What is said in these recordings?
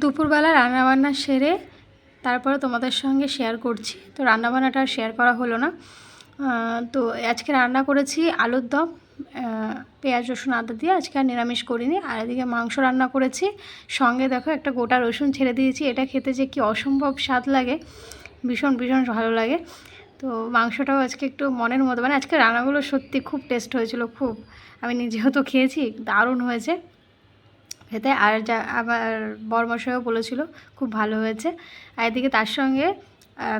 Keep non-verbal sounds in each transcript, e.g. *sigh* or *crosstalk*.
দুপুরবেলা রান্নাবান্না সেরে তারপরে তোমাদের সঙ্গে শেয়ার করছি। তো রান্নাবান্নাটা আর শেয়ার করা হলো না। তো আজকে রান্না করেছি আলুর দম পেঁয়াজ, রসুন, আদা দিয়ে। আজকে আর নিরামিষ করিনি। আর এদিকে মাংস রান্না করেছি। সঙ্গে দেখো একটা গোটা রসুন ছেড়ে দিয়েছি। এটা খেতে যে কি অসম্ভব স্বাদ লাগে, ভীষণ ভীষণ ভালো লাগে। তো মাংসটাও আজকে একটু মনের মতো। মানে আজকে রান্নাগুলো সত্যি খুব টেস্ট হয়েছিল, খুব। আমি নিজেও তো খেয়েছি, দারুণ হয়েছে। খেতে আর যা আমার বরমশাইও বলেছিল, খুব ভালো হয়েছে। আর এদিকে তার সঙ্গে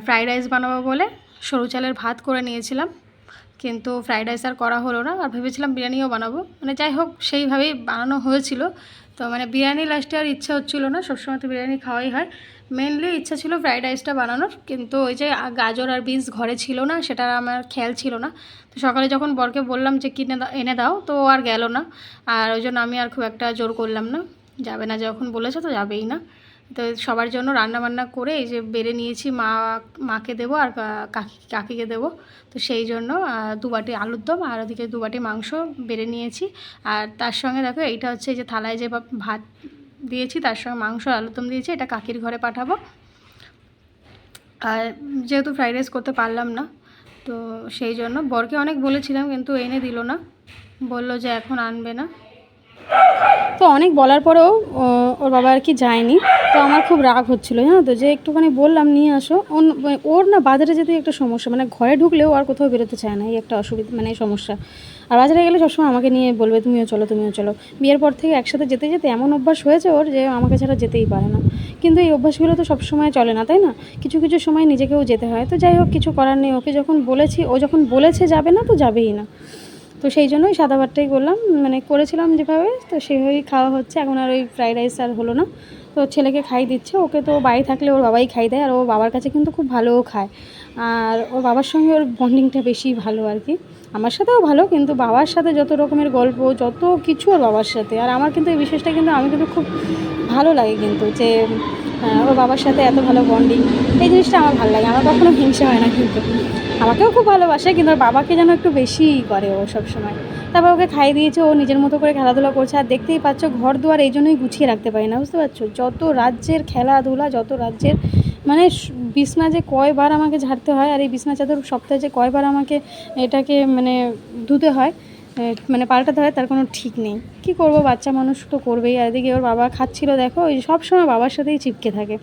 ফ্রাইড রাইস বানাবো বলে সরু চালের ভাত করে নিয়েছিলাম। কিন্তু ফ্রাইড রাইস আর করা হলো না, আর ভেবেছিলাম বিরিয়ানিও বানাবো। মানে যাই হোক, সেইভাবেই বানানো হয়েছিল। তো মানে বিরিয়ানি লাস্টে আর ইচ্ছা হচ্ছিল না, সবসময় তো বিরিয়ানি খাওয়াই হয়। মেনলি ইচ্ছা ছিল ফ্রাইড রাইসটা বানানোর কিন্তু ওই যে গাজর আর বিনস ঘরে ছিল না সেটা আমার খেয়াল ছিল না। তো সকালে যখন বরকে বললাম যে কিনে এনে দাও তো আর গেল না। আর ওই জন্য আমি আর খুব একটা জোর করলাম না। যাবে না যখন বলেছে তো যাবেই না। তো সবার জন্য রান্না বান্না করে এই যে বেড়ে নিয়েছি মা মাকে দেবো আর কাকি কাকিকে দেবো। তো সেই জন্য আহ, দু বাটি আলুর দম আর ওদিকে দু বাটি মাংস বেড়ে নিয়েছি। আর তার সঙ্গে দেখো এইটা হচ্ছে এই যে থালায় যে ভাত দিয়েছি, তার সঙ্গে মাংস আর আলুর দম দিয়েছি, এটা কাকির ঘরে পাঠাবো। আর যেহেতু ফ্রাইড রাইস করতে পারলাম না, তো সেই জন্য বরকে অনেক বলেছিলাম, কিন্তু এনে দিল না। বলল যে এখন আনবে না। তো অনেক বলার পরেও ওর বাবা আর কি যায়নি। তো আমার খুব রাগ হচ্ছিল, জানো তো, যে একটুখানি বললাম, নিয়ে আসো। ওর না বাজারে যেতে একটা সমস্যা মানে ঘরে ঢুকলেও আর কোথাও বেরোতে চায় না, এই একটা অসুবিধা মানে সমস্যা। আর বাজারে গেলে সবসময় আমাকে নিয়ে বলবে, তুমিও চলো তুমিও চলো। বিয়ের পর থেকে একসাথে যেতে যেতে এমন অভ্যাস হয়েছে ওর যে আমাকে ছাড়া যেতেই পারে না। কিন্তু এই অভ্যাসগুলো তো সবসময় চলে না, তাই না? কিছু কিছু সময় নিজেকেও যেতে হয়। তো যাই হোক, কিছু করার নেই। ওকে যখন বলেছি, ও যখন বলেছে যাবে না, তো যাবেই না। তো সেই জন্যই সাদা ভাতটাই করলাম। মানে করেছিলাম যেভাবে, তো সেভাবেই খাওয়া হচ্ছে। এখন আর ওই ফ্রাইড রাইস আর হলো না। তো ছেলেকে খাই দিচ্ছে। ওকে তো বাড়ি থাকলে ওর বাবাই খাই দেয়। আর ও বাবার কাছে কিন্তু খুব ভালোও খায়। আর ওর বাবার সঙ্গে ওর বন্ডিংটা বেশি ভালো আর কি। আমার সাথেও ভালো, কিন্তু বাবার সাথে যত রকমের গল্প, যত কিছু ওর বাবার সাথে। আর আমার কিন্তু এই বিশেষটা কিন্তু আমি কিন্তু খুব ভালো লাগে কিন্তু যে ওর বাবার সাথে এত ভালো বন্ডিং এই জিনিসটা আমার ভালো লাগে। আমার কখনো হিংসা হয় না কিন্তু। আমাকেও খুব ভালোবাসে, কিন্তু ওর বাবাকে যেন একটু বেশিই করে ও সব সময় তারপর ওকে খাই দিয়েছে, ও নিজের মতো করে খেলাধুলা করছে। আর দেখতেই পাচ্ছ, ঘর দুয়ার এই জন্যই গুছিয়ে রাখতে পারি না, বুঝতে পারছ? যত রাজ্যের খেলাধুলা, যত রাজ্যের মানে বিছনা যে কয়বার আমাকে ঝাড়তে হয় আর এই বিছনা চাদর সপ্তাহে যে কয়বার আমাকে এটাকে মানে ধুতে হয় মানে পাল্টাতে হয়, তার কোনো ঠিক নেই। কি করব? বাচ্চা মানুষ তো করবেই। আর এদিকে ওর বাবা খাচ্ছিল, দেখো, ওই সব সময় বাবার সাথেই চিপকে থাকে।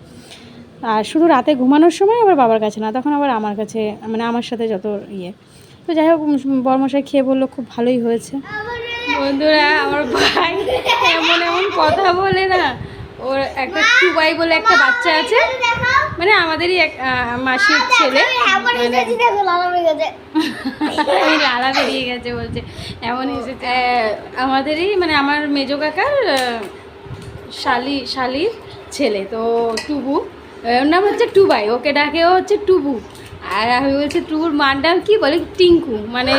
আর শুধু রাতে ঘুমানোর সময় আবার বাবার কাছে না, তখন আবার আমার কাছে মানে আমার সাথে যত ইয়ে। তো যাই হোক বর্মশাই খেয়ে বলল, খুব ভালোই হয়েছে। বন্ধুরা, আমার ভাই এমন এমন কথা বলে না। ওর একটা টুবাই বলে একটা বাচ্চা আছে। মানে আমাদেরই এক মাসির ছেলে। মানে *laughs* লালা বেরিয়ে গেছে। বলছে এমন এসেছে। আমাদেরই মানে আমার মেজো কাকার শালি শালির ছেলে তো টুবু। ওর নাম হচ্ছে টুবাই ওকে ডাকে ও হচ্ছে টুবু। আর আমি বলছি টুবুর মার নাম কী বলে? টিঙ্কু। মানে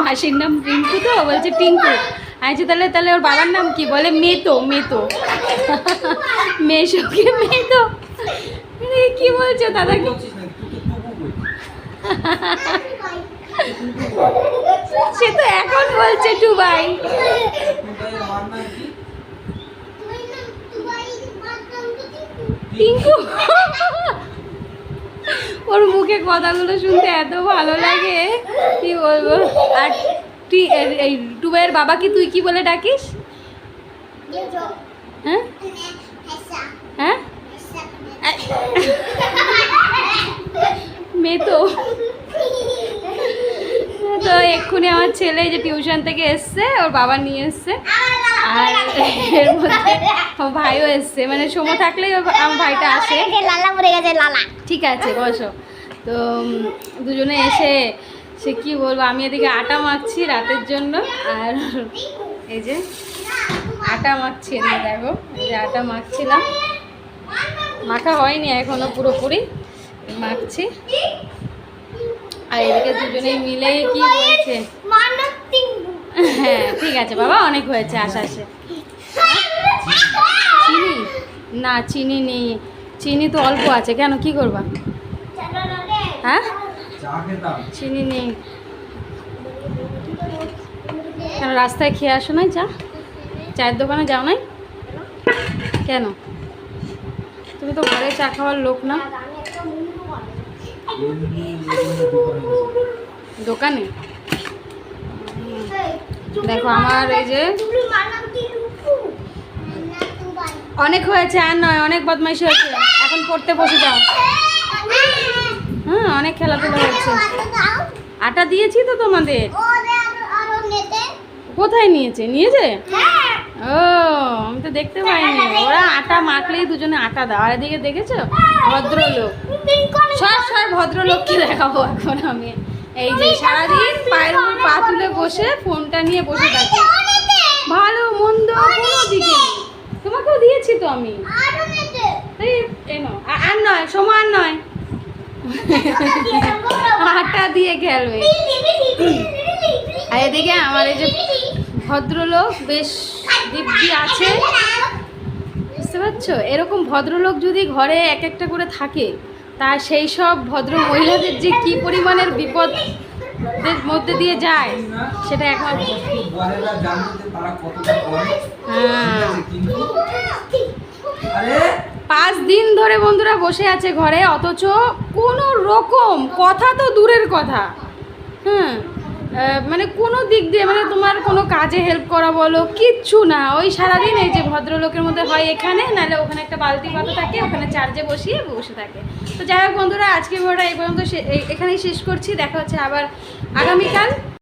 মাসির নাম টিঙ্কু তো বলছে টিঙ্কু। আচ্ছা তাহলে তাহলে ওর বাবার নাম কি? বলে মেতো মেতো। *laughs* মেশোকে মেতো। কি বলছো দাদাকে সে তো এখন বলছে টুবাই। টিঙ্কু? ওর মুখে কথাগুলো শুনতে এত ভালো লাগে কি বলব? আর তুই এই টুবাইয়ের বাবা কি তুই কি বলে ডাকিস? হ্যাঁ? হ্যাঁ? মেয়ে তো। তো এক্ষুনি আমার ছেলে যে টিউশন থেকে এসছে, ওর বাবা নিয়ে এসছে। আর এর মধ্যে ভাইও এসছে। মানে সময় থাকলেই আমার ভাইটা আসে। লালা পড়ে গেছে লালা ঠিক আছে, বসো। তো দুজনে এসে সে কি বলব, আমি এদিকে আটা মাখছি রাতের জন্য। আর এই যে আটা মাখছি দেখো, এই যে আটা মাখছিলাম। মাখা হয়নি, এখনও পুরোপুরি মাখছি। আর এদিকে দুজনেই মিলে কি টিঙ্গু হ্যাঁ ঠিক আছে বাবা, অনেক হয়েছে আশাসে চিনি? না, চিনি নেই। চিনি তো অল্প আছে, কেন, কি করবা? হ্যাঁ? চিনি নেই। কেন, রাস্তায় খেয়ে আসো নাই চা? চায়ের দোকানে যাও নাই? কেন? তুমি তো ঘরে চা খাওয়ার লোক না। দোকানে? দেখো, আমার এই যে অনেক হয়েছে, আর নয়, অনেক বদমাইশি হয়েছে। এখন পড়তে বসে যাও। হ্যাঁ অনেক খেলাধুলা হচ্ছে। আটা দিয়েছি তো তোমাদের। কোথায় নিয়েছে? নিয়েছে? ও, আমি তো দেখতে পাইনি। ওরা আটা মাখলেই দুজনে আটা দাও। আর এদিকে দেখেছ? ভদ্রলোক। সর সর ভদ্রলোক কি দেখাবো এখন আমি। এই যে, সারাদিন পায়ের উপর পা তুলে বসে ফোনটা নিয়ে বসে থাকে। ভালো, মন্দ, কোনো দিকে তোমাকেও দিয়েছি তো আমি। আর নয় সমান নয়। আটা দিয়ে খেলবে আর এদিকে আমার এই যে ভদ্রলোক বেশ দিব্যি আছে? বুঝতে পারছ? এরকম ভদ্রলোক যদি ঘরে এক একটা করে থাকে, তা সেই সব ভদ্র মহিলাদের যে কি পরিমাণের বিপদ মধ্যে দিয়ে যায়, সেটা এখন হ্যাঁ। পাঁচ দিন ধরে বন্ধুরা বসে আছে ঘরে, অথচ কোনো রকম কথা তো দূরের কথা। হ্যাঁ মানে কোনো দিক দিয়ে মানে তোমার কোনো কাজে হেল্প করা বলো, কিচ্ছু না। ওই সারাদিন এই যে ভদ্রলোকের মধ্যে হয় এখানে, নাহলে ওখানে একটা বালতি পাতা থাকে, ওখানে চার্জে বসিয়ে বসে থাকে। তো যাই হোক বন্ধুরা আজকে ভিডিওটা এই পর্যন্ত এখানেই শেষ করছি। দেখা হচ্ছে আবার আগামীকাল।